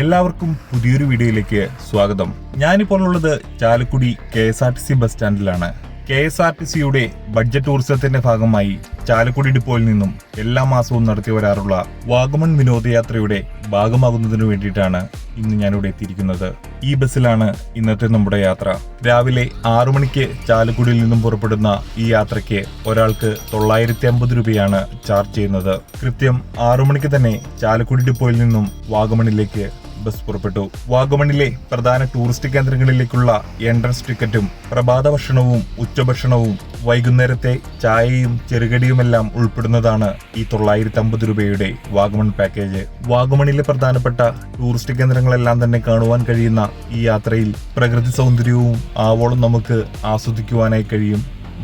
എല്ലാവർക്കും പുതിയൊരു വീഡിയോയിലേക്ക് സ്വാഗതം. ഞാനിപ്പോൾ ഉള്ളത് Chalakudy K S R T C bus സ്റ്റാൻഡിലാണ്. K S R T സിയുടെ ബഡ്ജറ്റ് ടൂറിസത്തിന്റെ ഭാഗമായി ചാലക്കുടി ഡിപ്പോയിൽ നിന്നും എല്ലാ മാസവും നടത്തി വരാറുള്ള വാഗമൺ വിനോദയാത്രയുടെ ഭാഗമാകുന്നതിനു വേണ്ടിയിട്ടാണ് ഇന്ന് ഞാനിവിടെ എത്തിയിരിക്കുന്നത്. ഈ ബസ്സിലാണ് ഇന്നത്തെ നമ്മുടെ യാത്ര. രാവിലെ ആറു മണിക്ക് ചാലക്കുടിയിൽ നിന്നും പുറപ്പെടുന്ന ഈ യാത്രയ്ക്ക് ഒരാൾക്ക് തൊള്ളായിരത്തി അമ്പത് രൂപയാണ് ചാർജ് ചെയ്യുന്നത്. കൃത്യം ആറു മണിക്ക് തന്നെ ചാലക്കുടി ഡിപ്പോയിൽ നിന്നും വാഗമണിലേക്ക് ബസ് പുറപ്പെട്ടു. വാഗമണിലെ പ്രധാന ടൂറിസ്റ്റ് കേന്ദ്രങ്ങളിലേക്കുള്ള എൻട്രൻസ് ടിക്കറ്റും പ്രഭാത ഭക്ഷണവും ഉച്ചഭക്ഷണവും വൈകുന്നേരത്തെ ചായയും ചെറുകടിയുമെല്ലാം ഉൾപ്പെടുന്നതാണ് ഈ തൊള്ളായിരത്തി അമ്പത് രൂപയുടെ വാഗമൺ പാക്കേജ് വാഗമണിലെ പ്രധാനപ്പെട്ട ടൂറിസ്റ്റ് കേന്ദ്രങ്ങളെല്ലാം തന്നെ കാണുവാൻ കഴിയുന്ന ഈ യാത്രയിൽ പ്രകൃതി സൗന്ദര്യവും ആവോളം നമുക്ക് ആസ്വദിക്കുവാനായി കഴിയും.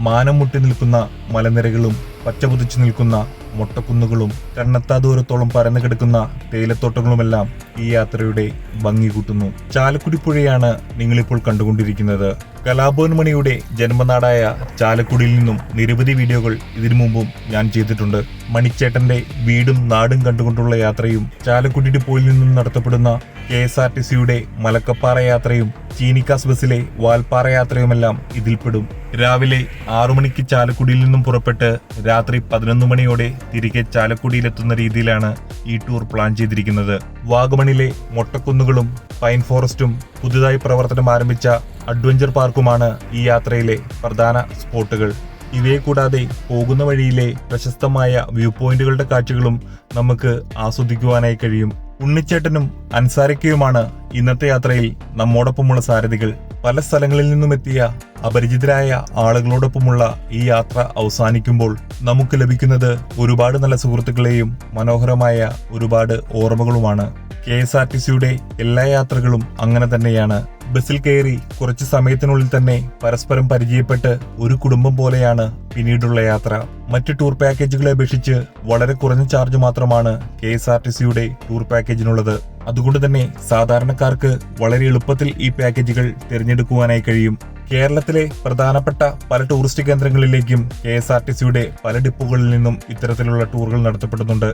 മാനം മുട്ടി നിൽക്കുന്ന മലനിരകളും പച്ചപുതിച്ചു നിൽക്കുന്ന മൊട്ടക്കുന്നുകളും കണ്ണെത്താ ദൂരത്തോളം പരന്നു കിടക്കുന്ന തേയിലത്തോട്ടങ്ങളുമെല്ലാം ഈ യാത്രയുടെ ഭംഗി കൂട്ടുന്നു. ചാലക്കുടി പുഴയാണ് നിങ്ങളിപ്പോൾ കണ്ടുകൊണ്ടിരിക്കുന്നത്. കലാഭവൻ മണിയുടെ ജന്മനാടായ ചാലക്കുടിയിൽ നിന്നും നിരവധി വീഡിയോകൾ ഇതിനു മുമ്പും ഞാൻ ചെയ്തിട്ടുണ്ട്. മണിച്ചേട്ടന്റെ വീടും നാടും കണ്ടുകൊണ്ടുള്ള യാത്രയും ചാലക്കുടി ഡിപ്പോയിൽ നിന്നും നടത്തപ്പെടുന്ന കെ എസ് ആർ ടി സിയുടെ മലക്കപ്പാറ യാത്രയും ചീനിക്കാസ് ബസ്സിലെ വാൽപ്പാറ യാത്രയുമെല്ലാം ഇതിൽപ്പെടും രാവിലെ ആറു മണിക്ക് ചാലക്കുടിയിൽ നിന്നും പുറപ്പെട്ട് രാത്രി പതിനൊന്ന് മണിയോടെ തിരികെ ചാലക്കുടിയിലെത്തുന്ന രീതിയിലാണ് ഈ ടൂർ പ്ലാൻ ചെയ്തിരിക്കുന്നത്. വാഗമണിലെ മൊട്ടക്കുന്നുകളും പൈൻ ഫോറസ്റ്റും പുതുതായി പ്രവർത്തനം ആരംഭിച്ച അഡ്വഞ്ചർ പാർക്കുമാണ് ഈ യാത്രയിലെ പ്രധാന സ്പോട്ടുകൾ. ഇവയെ കൂടാതെ പോകുന്ന വഴിയിലെ പ്രശസ്തമായ വ്യൂ പോയിന്റുകളുടെ കാഴ്ചകളും നമുക്ക് ആസ്വദിക്കുവാനായി കഴിയും. ഉണ്ണിച്ചേട്ടനും അൻസാരക്കയുമാണ് ഇന്നത്തെ യാത്രയിൽ നമ്മോടൊപ്പമുള്ള സാരഥികൾ. പല സ്ഥലങ്ങളിൽ നിന്നും എത്തിയ അപരിചിതരായ ആളുകളോടൊപ്പമുള്ള ഈ യാത്ര അവസാനിക്കുമ്പോൾ നമുക്ക് ലഭിക്കുന്നത് ഒരുപാട് നല്ല സുഹൃത്തുക്കളെയും മനോഹരമായ ഒരുപാട് ഓർമ്മകളുമാണ്. കെ എസ് ആർ ടി സിയുടെ എല്ലാ യാത്രകളും അങ്ങനെ തന്നെയാണ്. ബസ്സിൽ കയറി കുറച്ച് സമയത്തിനുള്ളിൽ തന്നെ പരസ്പരം പരിചയപ്പെട്ട് ഒരു കുടുംബം പോലെയാണ് പിന്നീടുള്ള യാത്ര. മറ്റ് ടൂർ പാക്കേജുകളെ അപേക്ഷിച്ച് വളരെ കുറഞ്ഞ ചാർജ് മാത്രമാണ് കെ എസ് ആർ ടി സിയുടെ ടൂർ പാക്കേജിനുള്ളത്. അതുകൊണ്ട് തന്നെ സാധാരണക്കാർക്ക് വളരെ എളുപ്പത്തിൽ ഈ പാക്കേജുകൾ തിരഞ്ഞെടുക്കുവാനായി കഴിയും. കേരളത്തിലെ പ്രധാനപ്പെട്ട പല ടൂറിസ്റ്റ് കേന്ദ്രങ്ങളിലേക്കും കെ എസ് ആർ ടി സിയുടെ പല ഡിപ്പുകളിൽ നിന്നും ഇത്തരത്തിലുള്ള ടൂറുകൾ നടത്തപ്പെടുന്നുണ്ട്.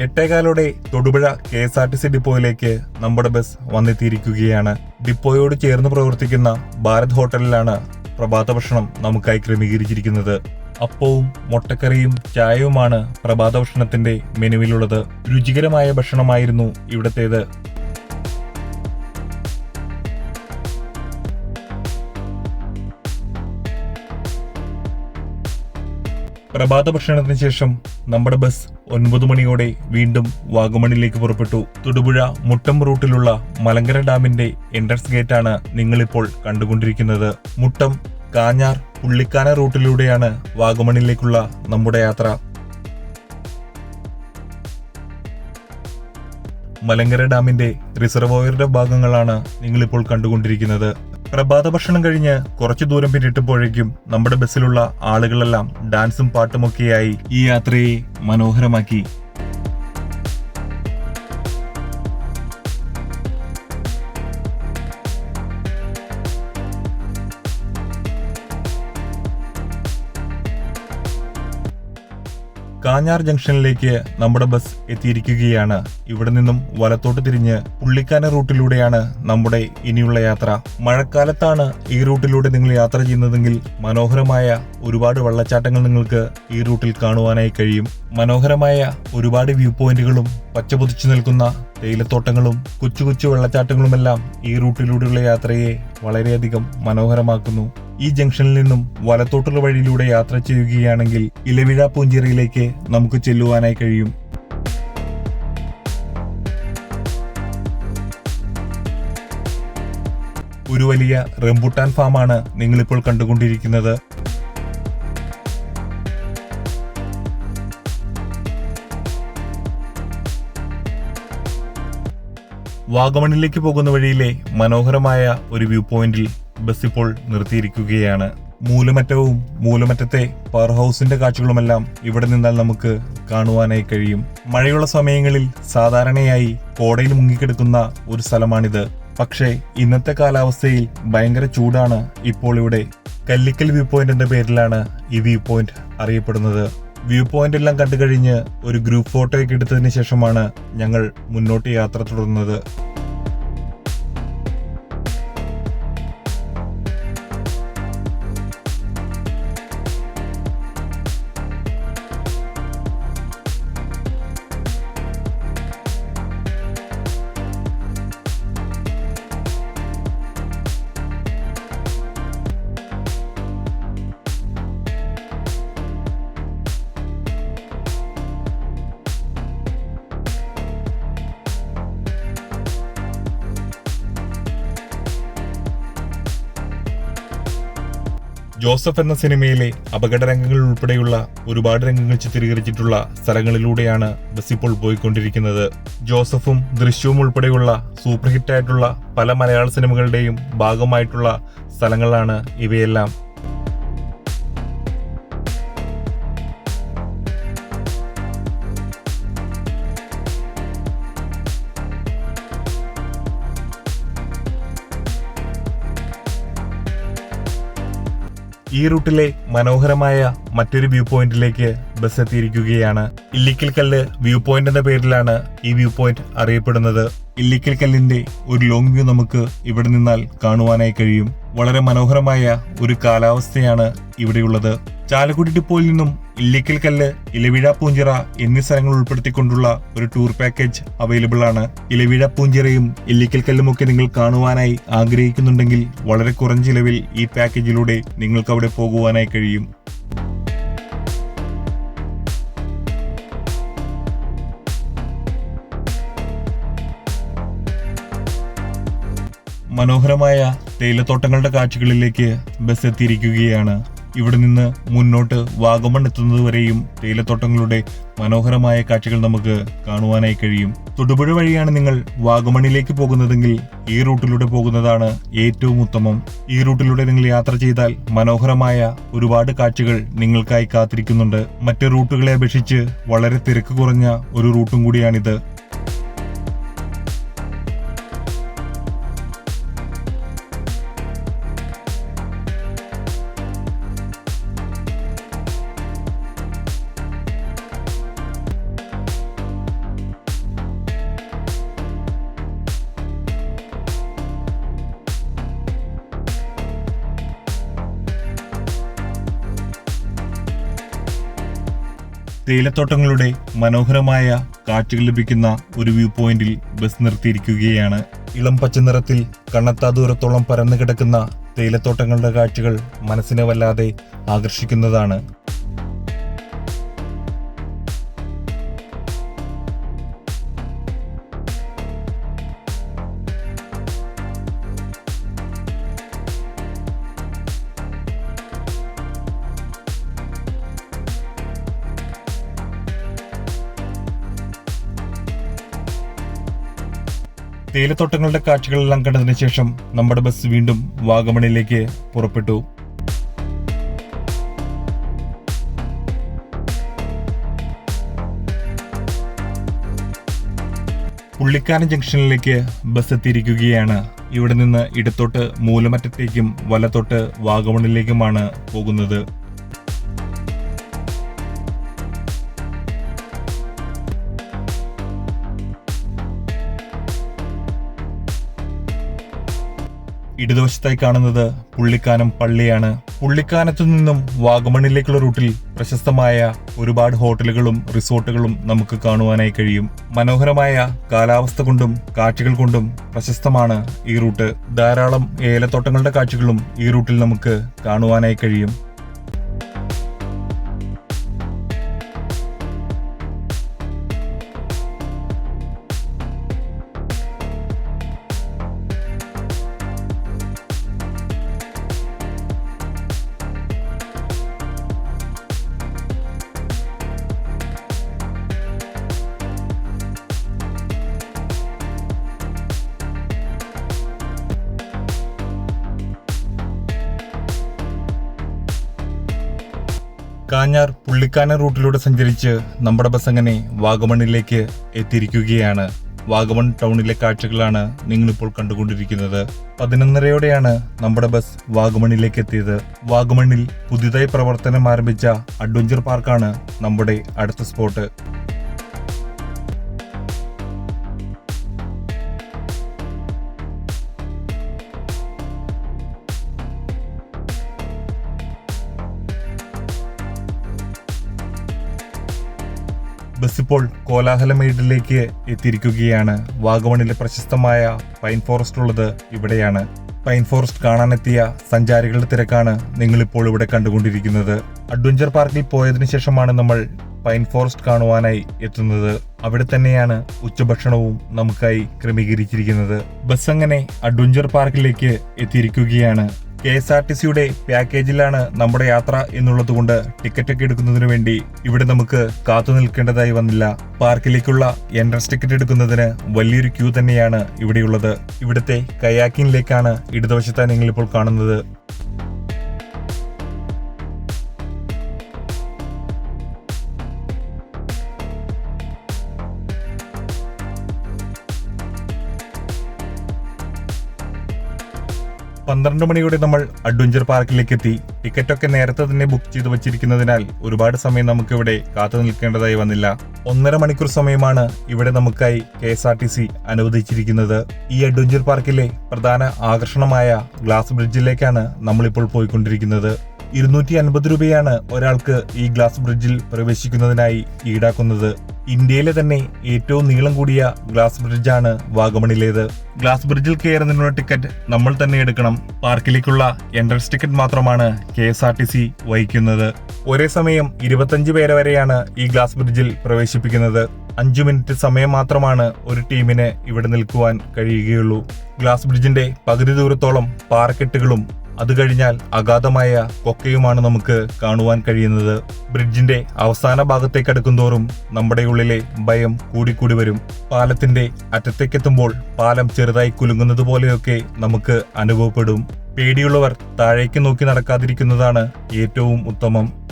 എട്ടേകാലോടെ Thodupuzha K S R T C ഡിപ്പോയിലേക്ക് നമ്മുടെ ബസ് വന്നെത്തിയിരിക്കുകയാണ്. ഡിപ്പോയോട് ചേർന്ന് പ്രവർത്തിക്കുന്ന ഭാരത് ഹോട്ടലിലാണ് പ്രഭാത ഭക്ഷണം നമുക്കായി ക്രമീകരിച്ചിരിക്കുന്നത്. അപ്പവും മുട്ടക്കറിയും ചായയുമാണ് പ്രഭാത ഭക്ഷണത്തിന്റെ മെനുവിലുള്ളത്. രുചികരമായ ഭക്ഷണമായിരുന്നു ഇവിടത്തേത്. പ്രഭാത ഭക്ഷണത്തിന് ശേഷം നമ്മുടെ ബസ് ഒൻപത് മണിയോടെ വീണ്ടും വാഗമണിലേക്ക് പുറപ്പെട്ടു. തൊടുപുഴ മുട്ടം റൂട്ടിലുള്ള മലങ്കര ഡാമിന്റെ എൻട്രൻസ് ഗേറ്റാണ് നിങ്ങളിപ്പോൾ കണ്ടുകൊണ്ടിരിക്കുന്നത്. മുട്ടം കാഞ്ഞാർ പുള്ളിക്കാന റൂട്ടിലൂടെയാണ് വാഗമണിലേക്കുള്ള നമ്മുടെ യാത്ര. മലങ്കര ഡാമിന്റെ റിസർവോയറുടെ ഭാഗങ്ങളാണ് നിങ്ങളിപ്പോൾ കണ്ടുകൊണ്ടിരിക്കുന്നത്. പ്രഭാത ഭക്ഷണം കഴിഞ്ഞ് കുറച്ചു ദൂരം പിന്നിട്ടപ്പോഴേക്കും നമ്മുടെ ബസ്സിലുള്ള ആളുകളെല്ലാം ഡാൻസും പാട്ടുമൊക്കെയായി ഈ യാത്രയെ മനോഹരമാക്കി. കാഞ്ഞാർ ജംഗ്ഷനിലേക്ക് നമ്മുടെ ബസ് എത്തിയിരിക്കുകയാണ്. ഇവിടെ നിന്നും വലത്തോട്ട് തിരിഞ്ഞ് പുള്ളിക്കാന റൂട്ടിലൂടെയാണ് നമ്മുടെ ഇനിയുള്ള യാത്ര. മഴക്കാലത്താണ് ഈ റൂട്ടിലൂടെ നിങ്ങൾ യാത്ര ചെയ്യുന്നതെങ്കിൽ മനോഹരമായ ഒരുപാട് വെള്ളച്ചാട്ടങ്ങൾ നിങ്ങൾക്ക് ഈ റൂട്ടിൽ കാണുവാനായി കഴിയും. മനോഹരമായ ഒരുപാട് വ്യൂ പോയിന്റുകളും പച്ചപൊതിച്ചു നിൽക്കുന്ന തേയിലത്തോട്ടങ്ങളും കൊച്ചു കൊച്ചു വെള്ളച്ചാട്ടങ്ങളുമെല്ലാം ഈ റൂട്ടിലൂടെയുള്ള യാത്രയെ വളരെയധികം മനോഹരമാക്കുന്നു. ഈ ജംഗ്ഷനിൽ നിന്നും വലത്തോട്ടുള്ള വഴിയിലൂടെ യാത്ര ചെയ്യുകയാണെങ്കിൽ ഇലവിഴ പൂഞ്ചിറയിലേക്ക് നമുക്ക് ചെല്ലുവാനായി കഴിയും. ഒരു വലിയ റംബുട്ടാൻ ഫാമാണ് നിങ്ങളിപ്പോൾ കണ്ടുകൊണ്ടിരിക്കുന്നത്. വാഗമണിലേക്ക് പോകുന്ന വഴിയിലെ മനോഹരമായ ഒരു വ്യൂ പോയിന്റിൽ ബസ് ഇപ്പോൾ നിർത്തിയിരിക്കുകയാണ്. മൂലമറ്റവും മൂലമറ്റത്തെ പവർ ഹൗസിന്റെ കാഴ്ചകളുമെല്ലാം ഇവിടെ നിന്നാൽ നമുക്ക് കാണുവാനായി കഴിയും. മഴയുള്ള സമയങ്ങളിൽ സാധാരണയായി കോടയിൽ മുങ്ങിക്കിടക്കുന്ന ഒരു സ്ഥലമാണിത്. പക്ഷേ ഇന്നത്തെ കാലാവസ്ഥയിൽ ഭയങ്കര ചൂടാണ് ഇപ്പോൾ ഇവിടെ. കല്ലിക്കൽ വ്യൂ പോയിന്റ് എന്ന പേരിലാണ് ഈ വ്യൂ പോയിന്റ് അറിയപ്പെടുന്നത്. വ്യൂ പോയിന്റ് എല്ലാം കണ്ടു കഴിഞ്ഞ് ഒരു ഗ്രൂപ്പ് ഫോട്ടോയൊക്കെ എടുത്തതിന് ശേഷമാണ് ഞങ്ങൾ മുന്നോട്ട് യാത്ര തുടർന്നത്. ജോസഫ് എന്ന സിനിമയിലെ അപകട രംഗങ്ങൾ ഉൾപ്പെടെയുള്ള ഒരുപാട് രംഗങ്ങൾ ചിത്രീകരിച്ചിട്ടുള്ള സ്ഥലങ്ങളിലൂടെയാണ് ബസ് ഇപ്പോൾ പോയിക്കൊണ്ടിരിക്കുന്നത്. ജോസഫും ദൃശ്യവും ഉൾപ്പെടെയുള്ള സൂപ്പർ ഹിറ്റായിട്ടുള്ള പല മലയാള സിനിമകളുടെയും ഭാഗമായിട്ടുള്ള സ്ഥലങ്ങളാണ് ഇവയെല്ലാം. ഈ റൂട്ടിലെ മനോഹരമായ മറ്റൊരു വ്യൂ പോയിന്റിലേക്ക് ബസ് എത്തിയിരിക്കുകയാണ്. ഇല്ലിക്കൽ കല്ല് വ്യൂ പോയിന്റ് എന്ന പേരിലാണ് ഈ വ്യൂ പോയിന്റ് അറിയപ്പെടുന്നത്. ഇല്ലിക്കൽ കല്ലിന്റെ ഒരു ലോങ് വ്യൂ നമുക്ക് ഇവിടെ നിന്നാൽ കാണുവാനായി കഴിയും. വളരെ മനോഹരമായ ഒരു കാലാവസ്ഥയാണ് ഇവിടെയുള്ളത്. ചാലക്കുടി ഡിപ്പോയിൽ നിന്നും ഇല്ലിക്കൽ കല്ല് ഇലവിഴ പൂഞ്ചിറ എന്നീ സ്ഥലങ്ങൾ ഉൾപ്പെടുത്തിക്കൊണ്ടുള്ള ഒരു ടൂർ പാക്കേജ് അവൈലബിൾ ആണ്. ഇലവിഴ പൂഞ്ചിറയും ഇല്ലിക്കൽ കല്ലുമൊക്കെ നിങ്ങൾ കാണുവാനായി ആഗ്രഹിക്കുന്നുണ്ടെങ്കിൽ വളരെ കുറഞ്ഞ ചിലവിൽ ഈ പാക്കേജിലൂടെ നിങ്ങൾക്ക് അവിടെ പോകുവാനായി കഴിയും. മനോഹരമായ തേയിലത്തോട്ടങ്ങളുടെ കാഴ്ചകളിലേക്ക് ബസ് എത്തിയിരിക്കുകയാണ്. ഇവിടെ നിന്ന് മുന്നോട്ട് വാഗമൺ എത്തുന്നതുവരെയും തേയിലത്തോട്ടങ്ങളുടെ മനോഹരമായ കാഴ്ചകൾ നമുക്ക് കാണുവാനായി കഴിയും. തൊടുപുഴ വഴിയാണ് നിങ്ങൾ വാഗമണിലേക്ക് പോകുന്നതെങ്കിൽ ഈ റൂട്ടിലൂടെ പോകുന്നതാണ് ഏറ്റവും ഉത്തമം. ഈ റൂട്ടിലൂടെ നിങ്ങൾ യാത്ര ചെയ്താൽ മനോഹരമായ ഒരുപാട് കാഴ്ചകൾ നിങ്ങൾക്കായി കാത്തിരിക്കുന്നുണ്ട്. മറ്റ് റൂട്ടുകളെ അപേക്ഷിച്ച് വളരെ തിരക്ക് കുറഞ്ഞ ഒരു റൂട്ടും കൂടിയാണിത്. തേയിലത്തോട്ടങ്ങളുടെ മനോഹരമായ കാഴ്ചകൾ ലഭിക്കുന്ന ഒരു വ്യൂ പോയിന്റിൽ ബസ് നിർത്തിയിരിക്കുകയാണ്. ഇളം പച്ച നിറത്തിൽ കണ്ണത്താ ദൂരത്തോളം പരന്നു കിടക്കുന്ന തേയിലത്തോട്ടങ്ങളുടെ കാഴ്ചകൾ മനസ്സിനെ വല്ലാതെ ആകർഷിക്കുന്നതാണ്. തേയിലത്തോട്ടങ്ങളുടെ കാഴ്ചകളെല്ലാം കണ്ടതിന് ശേഷം നമ്മുടെ ബസ് വീണ്ടും വാഗമണിലേക്ക് പുറപ്പെട്ടു. പുള്ളിക്കാരൻ ജംഗ്ഷനിലേക്ക് ബസ് എത്തിയിരിക്കുകയാണ്. ഇവിടെ നിന്ന് ഇടത്തോട്ട് മൂലമറ്റത്തേക്കും വലത്തോട്ട് വാഗമണിലേക്കുമാണ് പോകുന്നത്. ഇടതുവശത്തായി കാണുന്നത് പുള്ളിക്കാനം പള്ളിയാണ്. പുള്ളിക്കാനത്തു നിന്നും വാഗമണിലേക്കുള്ള റൂട്ടിൽ പ്രശസ്തമായ ഒരുപാട് ഹോട്ടലുകളും റിസോർട്ടുകളും നമുക്ക് കാണുവാനായി കഴിയും. മനോഹരമായ കാലാവസ്ഥ കൊണ്ടും കാഴ്ചകൾ കൊണ്ടും പ്രശസ്തമാണ് ഈ റൂട്ട്. ധാരാളം ഏലത്തോട്ടങ്ങളുടെ കാഴ്ചകളും ഈ റൂട്ടിൽ നമുക്ക് കാണുവാനായി കഴിയും. കാഞ്ഞാർ പുള്ളിക്കാന റൂട്ടിലൂടെ സഞ്ചരിച്ച് നമ്മുടെ ബസ് അങ്ങനെ വാഗമണിലേക്ക് എത്തിയിരിക്കുകയാണ്. വാഗമൺ ടൗണിലെ കാഴ്ചകളാണ് നിങ്ങളിപ്പോൾ കണ്ടുകൊണ്ടിരിക്കുന്നത്. പതിനൊന്നരയോടെയാണ് നമ്മുടെ ബസ് വാഗമണിലേക്ക് എത്തിയത്. വാഗമണിൽ പുതിയതായി പ്രവർത്തനം ആരംഭിച്ച അഡ്വഞ്ചർ പാർക്കാണ് നമ്മുടെ അടുത്ത സ്പോട്ട് ബസ് ഇപ്പോൾ കോലാഹലമേഡിലേക്ക് എത്തിയിരിക്കുകയാണ്. വാഗമണിലെ പ്രശസ്തമായ പൈൻ ഫോറസ്റ്റ് ഉള്ളത് ഇവിടെയാണ്. പൈൻ ഫോറസ്റ്റ് കാണാനെത്തിയ സഞ്ചാരികളുടെ തിരക്കാണ് നിങ്ങളിപ്പോൾ ഇവിടെ കണ്ടുകൊണ്ടിരിക്കുന്നത്. അഡ്വഞ്ചർ പാർക്കിൽ പോയതിനു ശേഷമാണ് നമ്മൾ പൈൻ ഫോറസ്റ്റ് കാണുവാനായി എത്തുന്നത്. അവിടെ തന്നെയാണ് ഉച്ചഭക്ഷണവും നമുക്കായി ക്രമീകരിച്ചിരിക്കുന്നത്. ബസ് അങ്ങനെ അഡ്വഞ്ചർ പാർക്കിലേക്ക് എത്തിയിരിക്കുകയാണ്. കെ എസ് ആർ ടി സിയുടെ പാക്കേജിലാണ് നമ്മുടെ യാത്ര എന്നുള്ളതുകൊണ്ട് ടിക്കറ്റ് ഒക്കെ എടുക്കുന്നതിന് വേണ്ടി ഇവിടെ നമുക്ക് കാത്തു നിൽക്കേണ്ടതായി വന്നില്ല. പാർക്കിലേക്കുള്ള എൻട്രൻസ് ടിക്കറ്റ് എടുക്കുന്നതിന് വലിയൊരു ക്യൂ തന്നെയാണ് ഇവിടെയുള്ളത്. ഇവിടുത്തെ കയാക്കിങ്ങിലേക്കാണ് ഇടതുവശത്തായി നിങ്ങളിപ്പോൾ കാണുന്നത്. പന്ത്രണ്ട് മണിയോടെ നമ്മൾ അഡ്വഞ്ചർ പാർക്കിലേക്ക് എത്തി ടിക്കറ്റ് ഒക്കെ നേരത്തെ തന്നെ ബുക്ക് ചെയ്ത് വെച്ചിരിക്കുന്നതിനാൽ ഒരുപാട് സമയം നമുക്ക് ഇവിടെ കാത്തു നിൽക്കേണ്ടതായി വന്നില്ല. ഒന്നര മണിക്കൂർ സമയമാണ് ഇവിടെ നമുക്കായി K S R T C അനുവദിച്ചിരിക്കുന്നത്. ഈ അഡ്വഞ്ചർ പാർക്കിലെ പ്രധാന ആകർഷണമായ ഗ്ലാസ് ബ്രിഡ്ജിലേക്കാണ് നമ്മളിപ്പോൾ പോയിക്കൊണ്ടിരിക്കുന്നത്. ഇരുന്നൂറ്റി അൻപത് രൂപയാണ് ഒരാൾക്ക് ഈ ഗ്ലാസ് ബ്രിഡ്ജിൽ പ്രവേശിക്കുന്നതിനായി ഈടാക്കുന്നത്. ഇന്ത്യയിലെ തന്നെ ഏറ്റവും നീളം കൂടിയ ഗ്ലാസ് ബ്രിഡ്ജാണ് വാഗമണിലേത്. ഗ്ലാസ് ബ്രിഡ്ജിൽ കയറുന്നതിനുള്ള ടിക്കറ്റ് നമ്മൾ തന്നെ എടുക്കണം. പാർക്കിലേക്കുള്ള എൻട്രൻസ് ടിക്കറ്റ് മാത്രമാണ് K S R T C വഹിക്കുന്നത്. ഒരേ സമയം ഇരുപത്തഞ്ച് പേരെ വരെയാണ് ഈ ഗ്ലാസ് ബ്രിഡ്ജിൽ പ്രവേശിപ്പിക്കുന്നത്. അഞ്ചു മിനിറ്റ് സമയം മാത്രമാണ് ഒരു ടീമിന് ഇവിടെ നിൽക്കുവാൻ കഴിയുകയുള്ളൂ. ഗ്ലാസ് ബ്രിഡ്ജിന്റെ പകുതി ദൂരത്തോളം പാറക്കെട്ടുകളും അത് കഴിഞ്ഞാൽ അഗാധമായ കൊക്കയുമാണ് നമുക്ക് കാണുവാൻ കഴിയുന്നത്. ബ്രിഡ്ജിന്റെ അവസാന ഭാഗത്തേക്ക് അടുക്കുന്തോറും നമ്മുടെ ഉള്ളിലെ ഭയം കൂടിക്കൂടി വരും. പാലത്തിന്റെ അറ്റത്തേക്കെത്തുമ്പോൾ പാലം ചെറുതായി കുലുങ്ങുന്നത് പോലെയൊക്കെ നമുക്ക് അനുഭവപ്പെടും. പേടിയുള്ളവർ താഴേക്ക് നോക്കി നടക്കാതിരിക്കുന്നതാണ് ഏറ്റവും ഉത്തമം.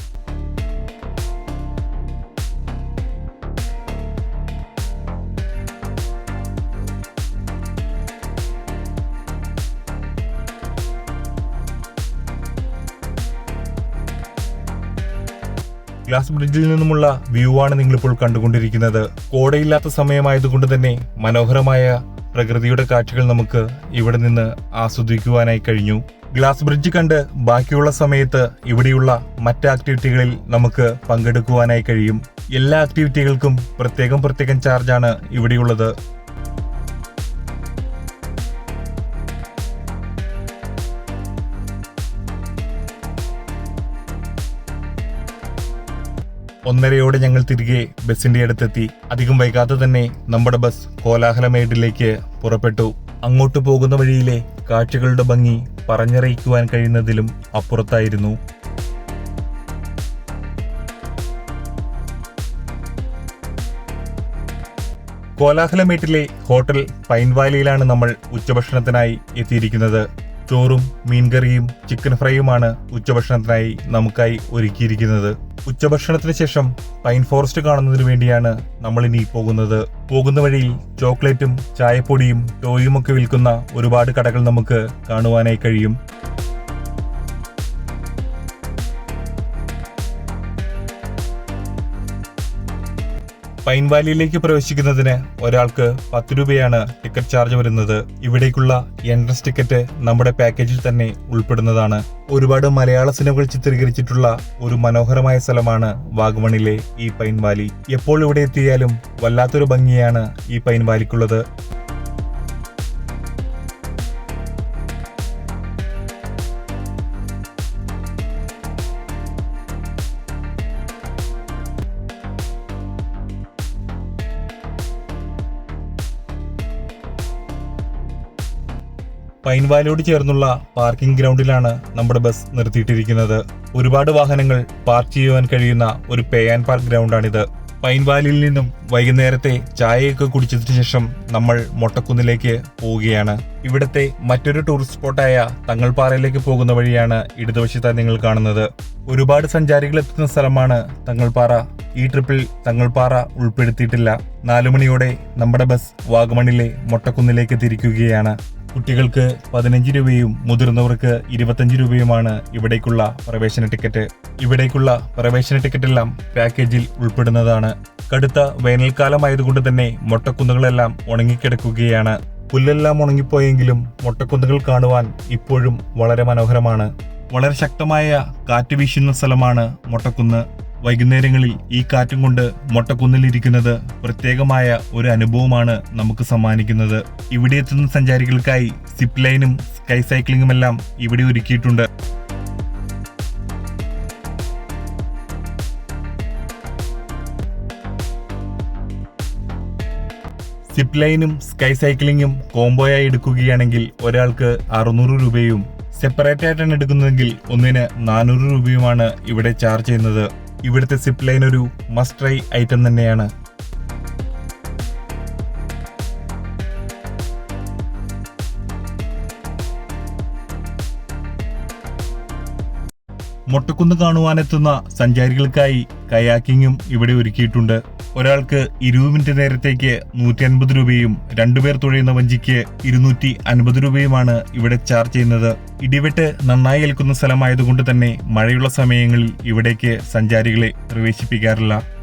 ഗ്ലാസ് ബ്രിഡ്ജിൽ നിന്നുമുള്ള വ്യൂ ആണ് നിങ്ങളിപ്പോൾ കണ്ടുകൊണ്ടിരിക്കുന്നത്. കോടയില്ലാത്ത സമയമായതുകൊണ്ട് തന്നെ മനോഹരമായ പ്രകൃതിയുടെ കാഴ്ചകൾ നമുക്ക് ഇവിടെ നിന്ന് ആസ്വദിക്കുവാനായി കഴിഞ്ഞു. ഗ്ലാസ് ബ്രിഡ്ജ് കണ്ട് ബാക്കിയുള്ള സമയത്ത് ഇവിടെയുള്ള മറ്റ് ആക്ടിവിറ്റികളിൽ നമുക്ക് പങ്കെടുക്കുവാനായി കഴിയും. എല്ലാ ആക്ടിവിറ്റികൾക്കും പ്രത്യേകം പ്രത്യേകം ചാർജാണ് ഇവിടെയുള്ളത്. ഒന്നരയോടെ ഞങ്ങൾ തിരികെ ബസിന്റെ അടുത്തെത്തി. അധികം വൈകാതെ തന്നെ നമ്മുടെ ബസ് കോലാഹലമേഡിലേക്ക് പുറപ്പെട്ടു. അങ്ങോട്ട് പോകുന്ന വഴിയിലെ കാഴ്ചകളുടെ ഭംഗി പറഞ്ഞറിയിക്കുവാൻ കഴിയുന്നതിലും അപ്പുറത്തായിരുന്നു. കോലാഹലമേട്ടിലെ ഹോട്ടൽ പൈൻവാലിയിലാണ് നമ്മൾ ഉച്ചഭക്ഷണത്തിനായി എത്തിയിരിക്കുന്നത്. ചോറും മീൻകറിയും ചിക്കൻ ഫ്രൈയുമാണ് ഉച്ചഭക്ഷണത്തിനായി നമുക്കായി ഒരുക്കിയിരിക്കുന്നത്. ഉച്ചഭക്ഷണത്തിന് ശേഷം പൈൻ ഫോറസ്റ്റ് കാണുന്നതിന് വേണ്ടിയാണ് നമ്മൾ ഇനി പോകുന്നത്. പോകുന്ന വഴിയിൽ ചോക്ലേറ്റും ചായപ്പൊടിയും ടോയും ഒക്കെ വിൽക്കുന്ന ഒരുപാട് കടകൾ നമുക്ക് കാണുവാനായി കഴിയും. പൈൻ വാലിയിലേക്ക് പ്രവേശിക്കുന്നതിന് ഒരാൾക്ക് പത്ത് രൂപയാണ് ടിക്കറ്റ് ചാർജ് വരുന്നത്. ഇവിടേക്കുള്ള എൻട്രൻസ് ടിക്കറ്റ് നമ്മുടെ പാക്കേജിൽ തന്നെ ഉൾപ്പെടുന്നതാണ്. ഒരുപാട് മലയാള സിനിമകൾ ചിത്രീകരിച്ചിട്ടുള്ള ഒരു മനോഹരമായ സ്ഥലമാണ് വാഗമണിലെ ഈ പൈൻ വാലി. എപ്പോൾ ഇവിടെ എത്തിയാലും വല്ലാത്തൊരു ഭംഗിയാണ് ഈ പൈൻ വാലിക്കുള്ളത്. പൈൻവാലിയോട് ചേർന്നുള്ള പാർക്കിംഗ് ഗ്രൗണ്ടിലാണ് നമ്മുടെ ബസ് നിർത്തിയിട്ടിരിക്കുന്നത്. ഒരുപാട് വാഹനങ്ങൾ പാർക്ക് ചെയ്യുവാൻ കഴിയുന്ന ഒരു പേ ആൻഡ് പാർക്ക് ഗ്രൗണ്ടാണിത്. പൈൻ വാലിയിൽ നിന്നും വൈകുന്നേരത്തെ ചായയൊക്കെ കുടിച്ചതിനു ശേഷം നമ്മൾ മൊട്ടക്കുന്നിലേക്ക് പോവുകയാണ്. ഇവിടത്തെ മറ്റൊരു ടൂറിസ്റ്റ് സ്പോട്ടായ തങ്ങൾപ്പാറയിലേക്ക് പോകുന്ന വഴിയാണ് ഇടതുവശത്തായി നിങ്ങൾ കാണുന്നത്. ഒരുപാട് സഞ്ചാരികൾ എത്തുന്ന സ്ഥലമാണ് തങ്ങൾപ്പാറ ഈ ട്രിപ്പിൽ തങ്ങൾപ്പാറ ഉൾപ്പെടുത്തിയിട്ടില്ല. നാലു മണിയോടെ നമ്മുടെ ബസ് വാഗമണിലെ മൊട്ടക്കുന്നിലേക്ക് തിരിക്കുകയാണ്. കുട്ടികൾക്ക് പതിനഞ്ച് രൂപയും മുതിർന്നവർക്ക് ഇരുപത്തഞ്ച് രൂപയുമാണ് ഇവിടേക്കുള്ള പ്രവേശന ടിക്കറ്റ്. ഇവിടേക്കുള്ള പ്രവേശന ടിക്കറ്റ് എല്ലാം പാക്കേജിൽ ഉൾപ്പെടുന്നതാണ്. കടുത്ത വേനൽക്കാലമായതുകൊണ്ട് തന്നെ മൊട്ടക്കുന്നുകളെല്ലാം ഉണങ്ങിക്കിടക്കുകയാണ്. പുല്ലെല്ലാം ഉണങ്ങിപ്പോയെങ്കിലും മൊട്ടക്കുന്നുകൾ കാണുവാൻ ഇപ്പോഴും വളരെ മനോഹരമാണ്. വളരെ ശക്തമായ കാറ്റ് വീശുന്ന സ്ഥലമാണ് മൊട്ടക്കുന്ന്. വൈകുന്നേരങ്ങളിൽ ഈ കാറ്റും കൊണ്ട് മൊട്ടക്കുന്നിലിരിക്കുന്നത് പ്രത്യേകമായ ഒരു അനുഭവമാണ് നമുക്ക് സമ്മാനിക്കുന്നത്. ഇവിടെ എത്തുന്ന സഞ്ചാരികൾക്കായി സിപ്പ് ലൈനും സ്കൈ സൈക്ലിംഗും എല്ലാം ഇവിടെ ഒരുക്കിയിട്ടുണ്ട്. സിപ്പ് ലൈനും സ്കൈ സൈക്ലിങ്ങും കോംബോയായി എടുക്കുകയാണെങ്കിൽ ഒരാൾക്ക് അറുന്നൂറ് രൂപയും സെപ്പറേറ്റ് ആയിട്ടാണ് എടുക്കുന്നതെങ്കിൽ ഒന്നിന് നാനൂറ് രൂപയുമാണ് ഇവിടെ ചാർജ് ചെയ്യുന്നത്. ഇവിടുത്തെ സിപ്പ് ലൈൻ ഒരു മസ്റ്റ് ട്രൈ ഐറ്റം തന്നെയാണ്. മൊട്ടക്കുന്ന് കാണുവാനെത്തുന്ന സഞ്ചാരികൾക്കായി കയാക്കിങ്ങും ഇവിടെ ഒരുക്കിയിട്ടുണ്ട്. ഒരാൾക്ക് ഇരുപത് മിനിറ്റ് നേരത്തേക്ക് നൂറ്റി അൻപത് രൂപയും രണ്ടുപേർ തുഴയുന്ന വഞ്ചിക്ക് ഇരുന്നൂറ്റി അൻപത് രൂപയുമാണ് ഇവിടെ ചാർജ് ചെയ്യുന്നത്. ഇടിവെട്ട് നന്നായി ഏൽക്കുന്ന സ്ഥലമായതുകൊണ്ട് തന്നെ മഴയുള്ള സമയങ്ങളിൽ ഇവിടേക്ക് സഞ്ചാരികളെ പ്രവേശിപ്പിക്കാറില്ല.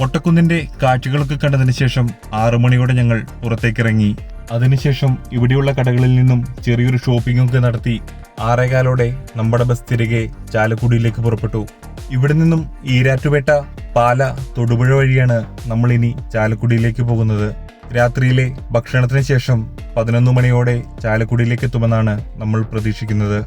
മൊട്ടക്കുന്നിന്റെ കാഴ്ചകളൊക്കെ കണ്ടതിന് ശേഷം ആറു മണിയോടെ ഞങ്ങൾ പുറത്തേക്കിറങ്ങി. അതിനുശേഷം ഇവിടെയുള്ള കടകളിൽ നിന്നും ചെറിയൊരു ഷോപ്പിംഗ് ഒക്കെ നടത്തി ആറേകാലോടെ നമ്മുടെ ബസ് തിരികെ ചാലക്കുടിയിലേക്ക് പുറപ്പെട്ടു. ഇവിടെ നിന്നും ഈരാറ്റുപേട്ട പാല തൊടുപുഴ വഴിയാണ് നമ്മൾ ഇനി ചാലക്കുടിയിലേക്ക് പോകുന്നത്. രാത്രിയിലെ ഭക്ഷണത്തിന് ശേഷം പതിനൊന്ന് മണിയോടെ ചാലക്കുടിയിലേക്ക് എത്തുമെന്നാണ് നമ്മൾ പ്രതീക്ഷിക്കുന്നത്.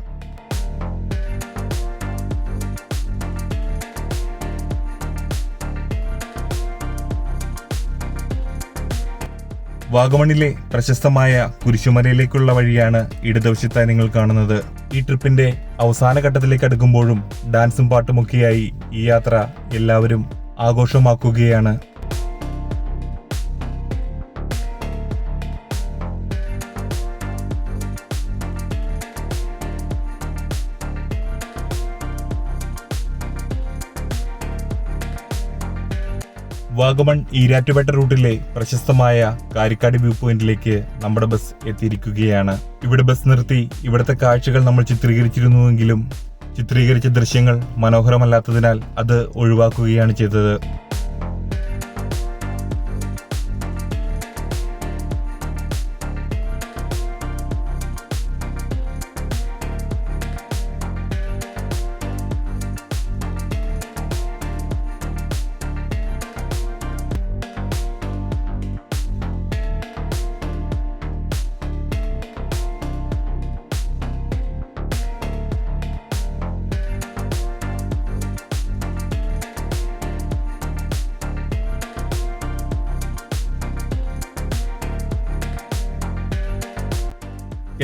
വാഗമണിലെ പ്രശസ്തമായ കുരിശുമലയിലേക്കുള്ള വഴിയാണ് ഇടതുവശത്തായി നിങ്ങൾ കാണുന്നത്. ഈ ട്രിപ്പിന്റെ അവസാന ഘട്ടത്തിലേക്ക് അടുക്കുമ്പോഴും ഡാൻസും പാട്ടുമൊക്കെയായി ഈ യാത്ര എല്ലാവരും ആഘോഷമാക്കുകയാണ്. വാഗമൺ ഈരാറ്റുപേട്ട റൂട്ടിലെ പ്രശസ്തമായ കാരിക്കാട് വ്യൂ പോയിന്റിലേക്ക് നമ്മുടെ ബസ് എത്തിയിരിക്കുകയാണ്. ഇവിടെ ബസ് നിർത്തി ഇവിടുത്തെ കാഴ്ചകൾ നമ്മൾ ചിത്രീകരിച്ചിരുന്നുവെങ്കിലും ചിത്രീകരിച്ച ദൃശ്യങ്ങൾ മനോഹരമല്ലാത്തതിനാൽ അത് ഒഴിവാക്കുകയാണ് ചെയ്തത്.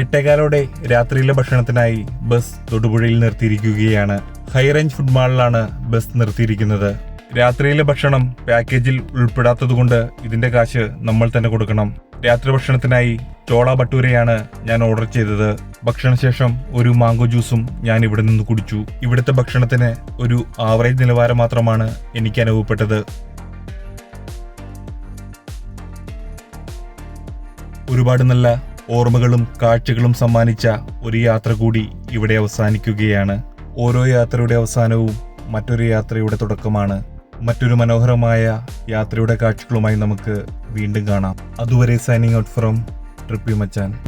എട്ടേകാലോടെ രാത്രിയിലെ ഭക്ഷണത്തിനായി ബസ് തൊടുപുഴയിൽ നിർത്തിയിരിക്കുകയാണ്. ഹൈ റേഞ്ച് ഫുഡ് മാളിലാണ് ബസ് നിർത്തിയിരിക്കുന്നത്. രാത്രിയിലെ ഭക്ഷണം പാക്കേജിൽ ഉൾപ്പെടാത്തതുകൊണ്ട് ഇതിന്റെ കാശ് നമ്മൾ തന്നെ കൊടുക്കണം. രാത്രി ഭക്ഷണത്തിനായി ചോള ഭട്ടൂരയാണ് ഞാൻ ഓർഡർ ചെയ്തത്. ഭക്ഷണശേഷം ഒരു മാംഗോ ജ്യൂസും ഞാൻ ഇവിടെ നിന്ന് കുടിച്ചു. ഇവിടുത്തെ ഭക്ഷണത്തിന് ഒരു ആവറേജ് നിലവാരം മാത്രമാണ് എനിക്ക് അനുഭവപ്പെട്ടത്. ഒരുപാട് നല്ല ഓർമ്മകളും കാഴ്ചകളും സമ്മാനിച്ച ഒരു യാത്ര കൂടി ഇവിടെ അവസാനിക്കുകയാണ്. ഓരോ യാത്രയുടെ അവസാനവും മറ്റൊരു യാത്രയുടെ തുടക്കമാണ്. മറ്റൊരു മനോഹരമായ യാത്രയുടെ കാഴ്ചകളുമായി നമുക്ക് വീണ്ടും കാണാം. അതുവരെ signing out from trippy Machan